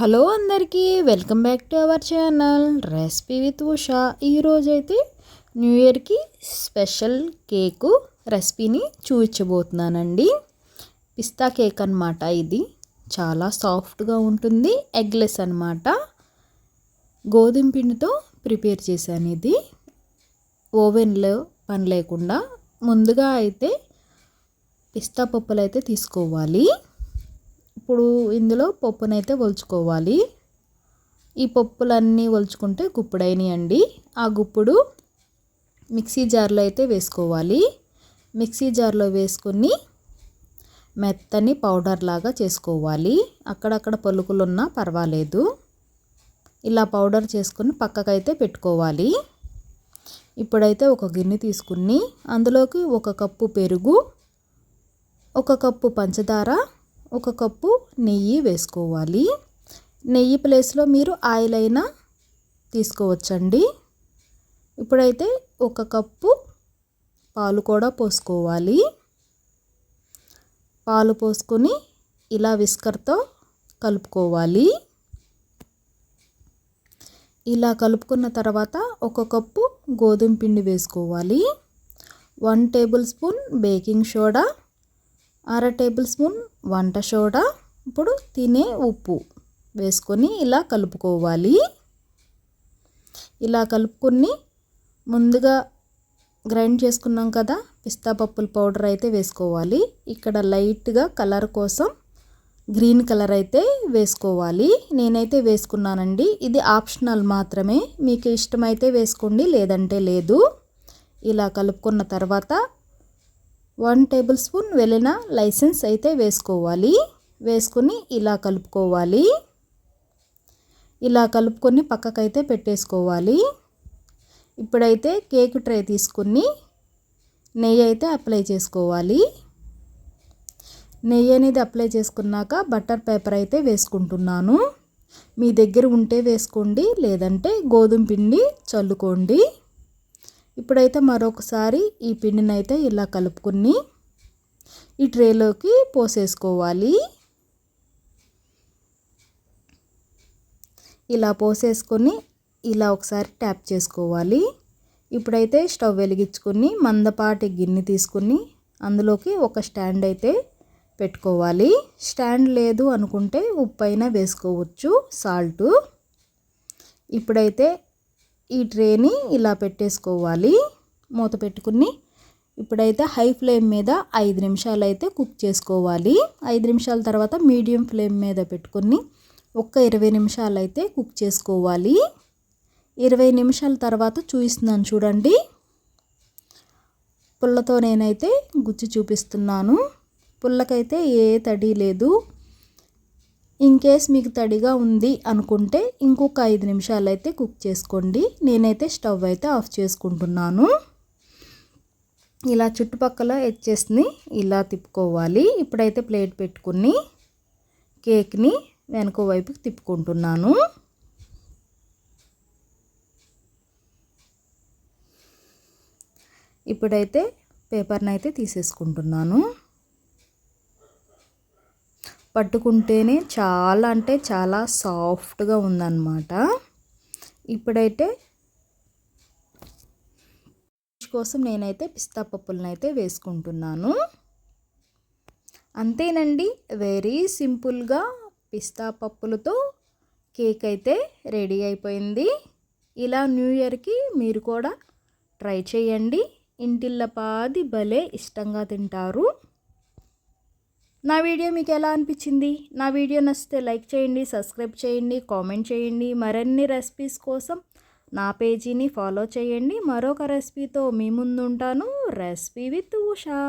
Hello అందరికీ welcome back to our channel recipe with Usha. ఈరోజైతే new ఇయర్కి special cake రెసిపీని చూపించబోతున్నానండి. పిస్తా కేక్ అనమాట ఇది. చాలా సాఫ్ట్గా ఉంటుంది ఎగ్లెస్ అనమాట గోధుమ పిండితో ప్రిపేర్ చేశాను ఇది. ఓవెన్లో పని లేకుండా ముందుగా అయితే పిస్తా పప్పులు అయితే తీసుకోవాలి. ఇప్పుడు ఇందులో పప్పునైతే ఒలుచుకోవాలి ఈ పప్పులన్నీ ఒలుచుకుంటే గుప్పుడైనాయండి. ఆ గుప్పుడు మిక్సీ జార్లో అయితే వేసుకోవాలి. మిక్సీ జార్లో వేసుకుని మెత్తని పౌడర్ లాగా చేసుకోవాలి. అక్కడక్కడ పలుకులు ఉన్నా పర్వాలేదు. ఇలా పౌడర్ చేసుకుని పక్కకైతే పెట్టుకోవాలి. ఇప్పుడైతే ఒక గిన్నె తీసుకుని అందులోకి ఒక కప్పు పెరుగు ఒక కప్పు పంచదార ఒక కప్పు నెయ్యి వేసుకోవాలి. నెయ్యి ప్లేస్లో మీరు ఆయిల్ అయినా తీసుకోవచ్చండి. ఇప్పుడైతే ఒక కప్పు పాలు కూడా పోసుకోవాలి. పాలు పోసుకొని ఇలా విస్కర్తో కలుపుకోవాలి. ఇలా కలుపుకున్న తర్వాత ఒక కప్పు గోధుమ పిండి వేసుకోవాలి. One tablespoon baking soda అర టేబుల్ స్పూన్ వంట సోడా ఇప్పుడు తినే ఉప్పు వేసుకొని ఇలా కలుపుకోవాలి. ఇలా కలుపుకొని ముందుగా గ్రైండ్ చేసుకున్నాం కదా పిస్తా పప్పుల పౌడర్ అయితే వేసుకోవాలి. ఇక్కడ లైట్గా కలర్ కోసం గ్రీన్ కలర్ అయితే వేసుకోవాలి. నేనైతే వేసుకున్నానండి. ఇది ఆప్షనల్ మాత్రమే. మీకు ఇష్టమైతే వేసుకోండి లేదంటే లేదు. ఇలా కలుపుకున్న తర్వాత వన్ టేబుల్ స్పూన్ వెళ్ళిన లైసెన్స్ అయితే వేసుకోవాలి. వేసుకుని ఇలా కలుపుకోవాలి. ఇలా కలుపుకొని పక్కకైతే పెట్టేసుకోవాలి. ఇప్పుడైతే కేక్ ట్రే తీసుకుని నెయ్యి అయితే అప్లై చేసుకోవాలి. నెయ్యి అనేది అప్లై చేసుకున్నాక బటర్ పేపర్ అయితే వేసుకుంటున్నాను. మీ దగ్గర ఉంటే వేసుకోండి లేదంటే గోధుమ పిండి చల్లుకోండి. ఇప్పుడైతే మరొకసారి ఈ పిండిని అయితే ఇలా కలుపుకుని ఈ ట్రేలోకి పోసేసుకోవాలి. ఇలా పోసేసుకొని ఇలా ఒకసారి ట్యాప్ చేసుకోవాలి. ఇప్పుడైతే స్టవ్ వెలిగించుకొని మందపాటి గిన్నె తీసుకుని అందులోకి ఒక స్టాండ్ అయితే పెట్టుకోవాలి. స్టాండ్ లేదు అనుకుంటే ఉప్పు అయినా వేసుకోవచ్చు సాల్ట్. ఇప్పుడైతే ఈ ట్రేని ఇలా పెట్టేసుకోవాలి. మూత పెట్టుకుని ఇప్పుడైతే హై ఫ్లేమ్ మీద ఐదు నిమిషాలు అయితే కుక్ చేసుకోవాలి. ఐదు నిమిషాల తర్వాత మీడియం ఫ్లేమ్ మీద పెట్టుకుని ఒక్క ఇరవై నిమిషాలు అయితే కుక్ చేసుకోవాలి. ఇరవై నిమిషాల తర్వాత చూపిస్తున్నాను చూడండి. పుల్లతో నేనైతే గుచ్చి చూపిస్తున్నాను. పుల్లకైతే ఏ తడి లేదు. ఇన్ కేస్ మీకు తడిగా ఉంది అనుకుంటే ఇంకొక ఐదు నిమిషాలు అయితే కుక్ చేసుకోండి. నేనైతే స్టవ్ అయితే ఆఫ్ చేసుకుంటున్నాను. ఇలా చుట్టుపక్కల ఎచ్చేస్ని ఇలా తిప్పుకోవాలి. ఇప్పుడైతే ప్లేట్ పెట్టుకుని కేక్ని వెనుక వైపుకి తిప్పుకుంటున్నాను. ఇప్పుడైతే పేపర్ని అయితే తీసేసుకుంటున్నాను. పట్టుకుంటేనే చాలా అంటే చాలా సాఫ్ట్గా ఉందన్నమాట. ఇప్పుడైతే కోసం నేనైతే పిస్తా పప్పులను అయితే వేసుకుంటున్నాను. అంతేనండి వెరీ సింపుల్గా పిస్తా పప్పులతో కేక్ అయితే రెడీ అయిపోయింది. ఇలా న్యూ ఇయర్కి మీరు కూడా ట్రై చేయండి. ఇంటిల్లపాది భలే ఇష్టంగా తింటారు. నా వీడియో మీకు ఎలా అనిపించింది? నా వీడియో నచ్చితే లైక్ చేయండి సబ్స్క్రైబ్ చేయండి కామెంట్ చేయండి. మరిన్ని రెసిపీస్ కోసం నా పేజీని ఫాలో చేయండి. మరొక రెసిపీతో మీ ముందు ఉంటాను రెసిపీ విత్ ఉషా.